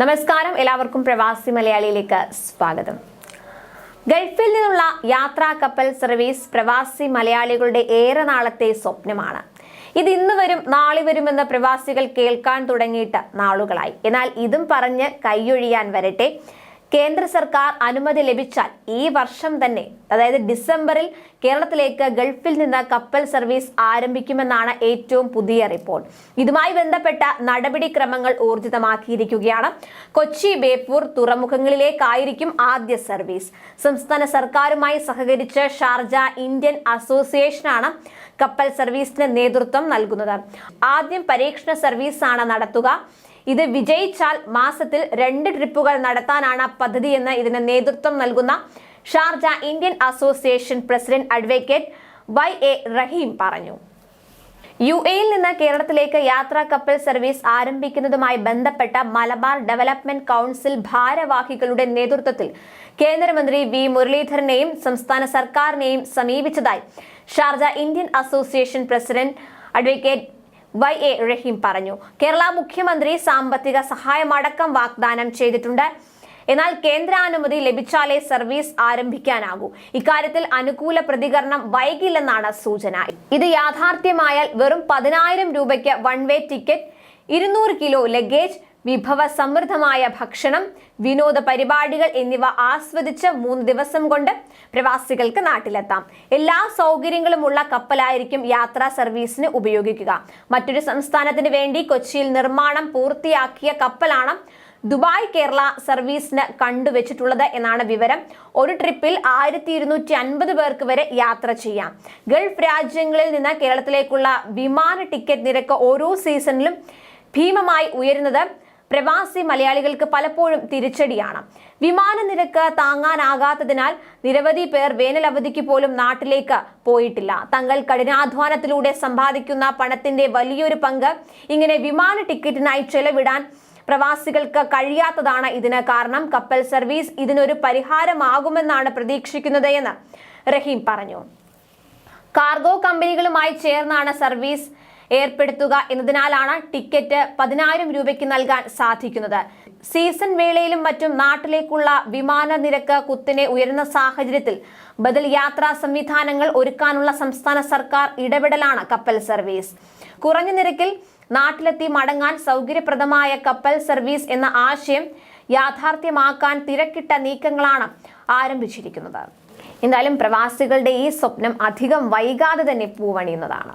നമസ്കാരം. എല്ലാവർക്കും പ്രവാസി മലയാളിയിലേക്ക് സ്വാഗതം. ഗൾഫിൽ നിന്നുള്ള യാത്രാ കപ്പൽ സർവീസ് പ്രവാസി മലയാളികളുടെ ഏറെ നാളത്തെ സ്വപ്നമാണ്. ഇത് ഇന്ന് വരും നാളെ വരുമെന്ന് പ്രവാസികൾ കേൾക്കാൻ തുടങ്ങിയിട്ട് നാളുകളായി. എന്നാൽ ഇതും പറഞ്ഞ് കൈയൊഴിയാൻ വരട്ടെ. കേന്ദ്ര സർക്കാർ അനുമതി ലഭിച്ചാൽ ഈ വർഷം തന്നെ അതായത് ഡിസംബറിൽ കേരളത്തിലേക്ക് ഗൾഫിൽ നിന്ന് കപ്പൽ സർവീസ് ആരംഭിക്കുമെന്നാണ് ഏറ്റവും പുതിയ റിപ്പോർട്ട്. ഇതുമായി ബന്ധപ്പെട്ട നടപടിക്രമങ്ങൾ ഊർജിതമാക്കിയിരിക്കുകയാണ്. കൊച്ചി ബേപ്പൂർ തുറമുഖങ്ങളിലേക്കായിരിക്കും ആദ്യ സർവീസ്. സംസ്ഥാന സർക്കാരുമായി സഹകരിച്ച് ഷാർജ ഇന്ത്യൻ അസോസിയേഷനാണ് കപ്പൽ സർവീസിന് നേതൃത്വം നൽകുന്നത്. ആദ്യം പരീക്ഷണ സർവീസാണ് നടത്തുക. ഇത് വിജയിച്ചാൽ മാസത്തിൽ രണ്ട് ട്രിപ്പുകൾ നടത്താനാണ് പദ്ധതിയെന്ന് ഇതിന് നേതൃത്വം നൽകുന്ന Sharjah Indian Association president advocate Y A Rahim പറഞ്ഞു. യു എയിൽ നിന്ന് കേരളത്തിലേക്ക് യാത്രാ കപ്പൽ സർവീസ് ആരംഭിക്കുന്നതുമായി ബന്ധപ്പെട്ട മലബാർ ഡെവലപ്മെന്റ് കൗൺസിൽ ഭാരവാഹികളുടെ നേതൃത്വത്തിൽ കേന്ദ്രമന്ത്രി വി മുരളീധരനെയും സംസ്ഥാന സർക്കാരിനെയും സമീപിച്ചതായി Sharjah Indian Association president advocate Y A Rahim പറഞ്ഞു. കേരള മുഖ്യമന്ത്രി സാമ്പത്തിക സഹായമടക്കം വാഗ്ദാനം ചെയ്തിട്ടുണ്ട്. എന്നാൽ കേന്ദ്രാനുമതി ലഭിച്ചാലേ സർവീസ് ആരംഭിക്കാനാകൂ. ഇക്കാര്യത്തിൽ അനുകൂല പ്രതികരണം വൈകില്ലെന്നാണ് സൂചന. ഇത് യാഥാർത്ഥ്യമായാൽ വെറും പതിനായിരം രൂപയ്ക്ക് വൺ വേ ടിക്കറ്റ് ഇരുന്നൂറ് കിലോ ലഗേജ് വിഭവ സമൃദ്ധമായ ഭക്ഷണം വിനോദ പരിപാടികൾ എന്നിവ ആസ്വദിച്ച് മൂന്ന് ദിവസം കൊണ്ട് പ്രവാസികൾക്ക് നാട്ടിലെത്താം. എല്ലാ സൗകര്യങ്ങളുമുള്ള കപ്പലായിരിക്കും യാത്രാ സർവീസിന് ഉപയോഗിക്കുക. മറ്റൊരു സംസ്ഥാനത്തിന് വേണ്ടി കൊച്ചിയിൽ നിർമ്മാണം പൂർത്തിയാക്കിയ കപ്പലാണ് ദുബായ് കേരള സർവീസിന് കണ്ടുവച്ചിട്ടുള്ളത് എന്നാണ് വിവരം. ഒരു ട്രിപ്പിൽ ആയിരത്തി ഇരുന്നൂറ്റി അൻപത് പേർക്ക് വരെ യാത്ര ചെയ്യാം. ഗൾഫ് രാജ്യങ്ങളിൽ നിന്ന് കേരളത്തിലേക്കുള്ള വിമാന ടിക്കറ്റ് നിരക്ക് ഓരോ സീസണിലും ഭീമമായി ഉയരുന്നത് പ്രവാസി മലയാളികൾക്ക് പലപ്പോഴും തിരിച്ചടിയാണ്. വിമാന നിരക്ക് താങ്ങാനാകാത്തതിനാൽ നിരവധി പേർ വേനൽ അവധിക്ക് പോലും നാട്ടിലേക്ക് പോയിട്ടില്ല. തങ്ങൾ കഠിനാധ്വാനത്തിലൂടെ സമ്പാദിക്കുന്ന പണത്തിന്റെ വലിയൊരു പങ്ക് ഇങ്ങനെ വിമാന ടിക്കറ്റിനായി ചെലവിടാൻ പ്രവാസികൾക്ക് കഴിയാത്തതാണ് ഇതിന് കാരണം. കപ്പൽ സർവീസ് ഇതിനൊരു പരിഹാരമാകുമെന്നാണ് പ്രതീക്ഷിക്കുന്നത് എന്ന് റഹീം പറഞ്ഞു. കാർഗോ കമ്പനികളുമായി ചേർന്നാണ് സർവീസ് ഏർപ്പെടുത്തുക എന്നതിനാലാണ് ടിക്കറ്റ് പതിനായിരം രൂപയ്ക്ക് നൽകാൻ സാധിക്കുന്നത്. സീസൺ വേളയിലും മറ്റും നാട്ടിലേക്കുള്ള വിമാന നിരക്ക് കുത്തിനെ ഉയരുന്ന സാഹചര്യത്തിൽ ബദൽ യാത്രാ സംവിധാനങ്ങൾ ഒരുക്കാനുള്ള സംസ്ഥാന സർക്കാർ ഇടപെടലാണ് കപ്പൽ സർവീസ്. കുറഞ്ഞ നിരക്കിൽ നാട്ടിലെത്തി മടങ്ങാൻ സൗകര്യപ്രദമായ കപ്പൽ സർവീസ് എന്ന ആശയം യാഥാർത്ഥ്യമാക്കാൻ തിരക്കിട്ട നീക്കങ്ങളാണ് ആരംഭിച്ചിരിക്കുന്നത്. എന്തായാലും പ്രവാസികളുടെ ഈ സ്വപ്നം അധികം വൈകാതെ തന്നെ പൂവണിയുന്നതാണ്.